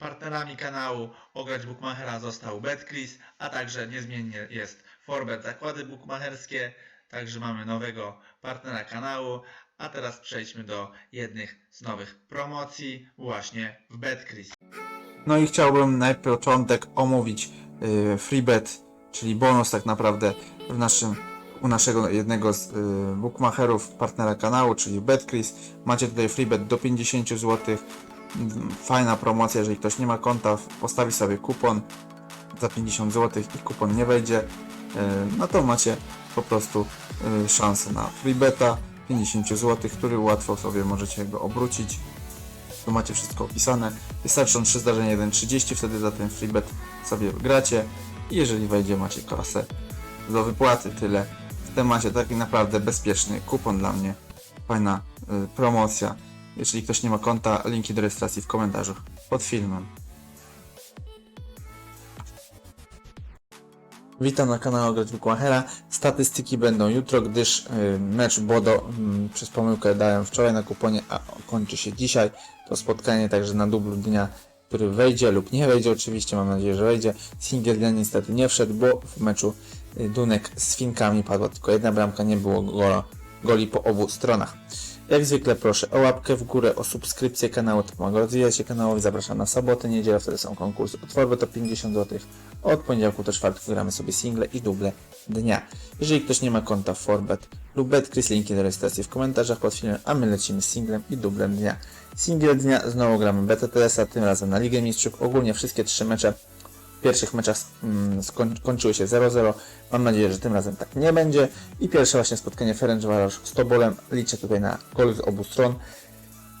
Partnerami kanału Ograć Bookmachera został Betcris, a także niezmiennie jest Forbet Zakłady Bookmacherskie. Także mamy nowego partnera kanału. A teraz przejdźmy do jednych z nowych promocji właśnie w Betcris. No i chciałbym na początek omówić y, freebet, czyli bonus tak naprawdę w naszym, u naszego jednego z y, bookmacherów, partnera kanału, czyli Betcris. Macie tutaj freebet do 50 zł. Fajna promocja, jeżeli ktoś nie ma konta, postawi sobie kupon za 50 zł i kupon nie wejdzie, y, no to macie po prostu y, szansę na freebeta 50 zł, który łatwo sobie możecie go obrócić. Tu macie wszystko opisane. Wystarczą 3 zdarzenia 1.30, wtedy za ten freebet sobie gracie. I jeżeli wejdzie, macie kasę do wypłaty. Tyle w temacie. Taki naprawdę bezpieczny kupon dla mnie. Fajna y, promocja. Jeżeli ktoś nie ma konta, linki do rejestracji w komentarzach pod filmem. Witam na kanale Grać Bookmachera. Statystyki będą jutro, gdyż y, mecz Bodo mm, przez pomyłkę dałem wczoraj na kuponie, a kończy się dzisiaj. To spotkanie także na dublu dnia, który wejdzie lub nie wejdzie oczywiście, mam nadzieję, że wejdzie. Singiel dnia niestety nie wszedł, bo w meczu y, Dunek z Finkami padła tylko jedna bramka, nie było gola, goli po obu stronach. Jak zwykle proszę o łapkę w górę, o subskrypcję kanału, to pomaga rozwijać się kanałowi. Zapraszam na sobotę, niedzielę, wtedy są konkursy. Forby to 50 zł. Od poniedziałku do czwartku gramy sobie single i duble dnia. Jeżeli ktoś nie ma konta Forbet lub BetCris, linki do rejestracji w komentarzach pod filmem, a my lecimy z singlem i dublem dnia. Single dnia znowu gramy BTTS-a, tym razem na Ligę Mistrzów. Ogólnie wszystkie trzy mecze pierwszych meczach mm, skoń, kończyły się 0-0. Mam nadzieję, że tym razem tak nie będzie. I pierwsze właśnie spotkanie Ferencvaros z Tobolem. Liczę tutaj na gol z obu stron.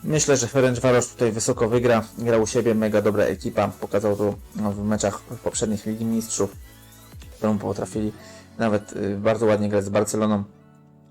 Myślę, że Ferencvaros tutaj wysoko wygra. Grał u siebie, mega dobra ekipa. Pokazał to no, w meczach poprzednich Ligi Mistrzów, którą potrafili nawet y, bardzo ładnie grać z Barceloną.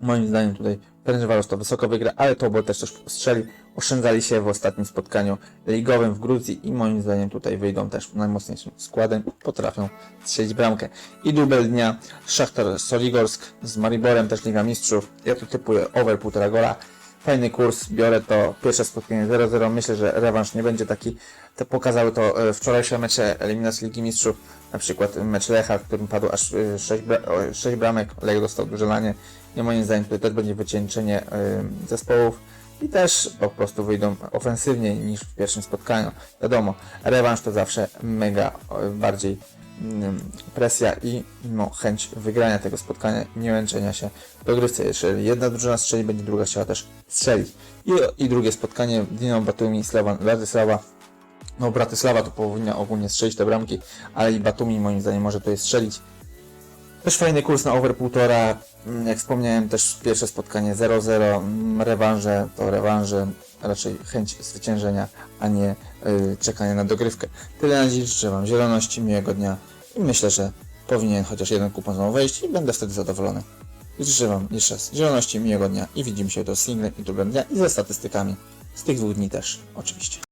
Moim zdaniem tutaj Ferencvaros to wysoko wygra, ale Tobol też coś strzeli. Oszczędzali się w ostatnim spotkaniu ligowym w Gruzji i moim zdaniem tutaj wyjdą też najmocniejszym składem. Potrafią strzelić bramkę. I dubel dnia Szachtar Soligorsk z Mariborem, też Liga Mistrzów. Ja tu typuję over 1,5 gola. Fajny kurs, biorę to pierwsze spotkanie 0-0. Myślę, że rewanż nie będzie taki. Te pokazały to e, wczorajsze mecze eliminacji Ligi Mistrzów. Na przykład mecz Lecha, w którym padło aż 6, bra 6 bramek. Lech dostał duże lanie. I moim zdaniem tutaj też będzie wycieńczenie e, zespołów. I też po prostu wyjdą ofensywniej niż w pierwszym spotkaniu. Wiadomo, rewanż to zawsze mega e, bardziej presja i no, chęć wygrania tego spotkania i nie łączenia się do gry. Jeżeli jedna drużyna strzeli, będzie druga chciała też strzelić. I, i drugie spotkanie Dino Batumi, Slavan, Bratysława. No Bratysława to powinna ogólnie strzelić te bramki, ale i Batumi moim zdaniem może tutaj strzelić. Też fajny kurs na over 1,5. Mm, Jak wspomniałem, też pierwsze spotkanie 0-0. mm, Rewanże to rewanże, raczej chęć zwyciężenia, a nie y, czekanie na dogrywkę. Tyle na dziś. Życzę Wam zieloności, miłego dnia i myślę, że powinien chociaż jeden kupon znowu wejść i będę wtedy zadowolony. Życzę Wam jeszcze raz zieloności, miłego dnia i widzimy się do singlem i dublem dnia i ze statystykami z tych dwóch dni też, oczywiście.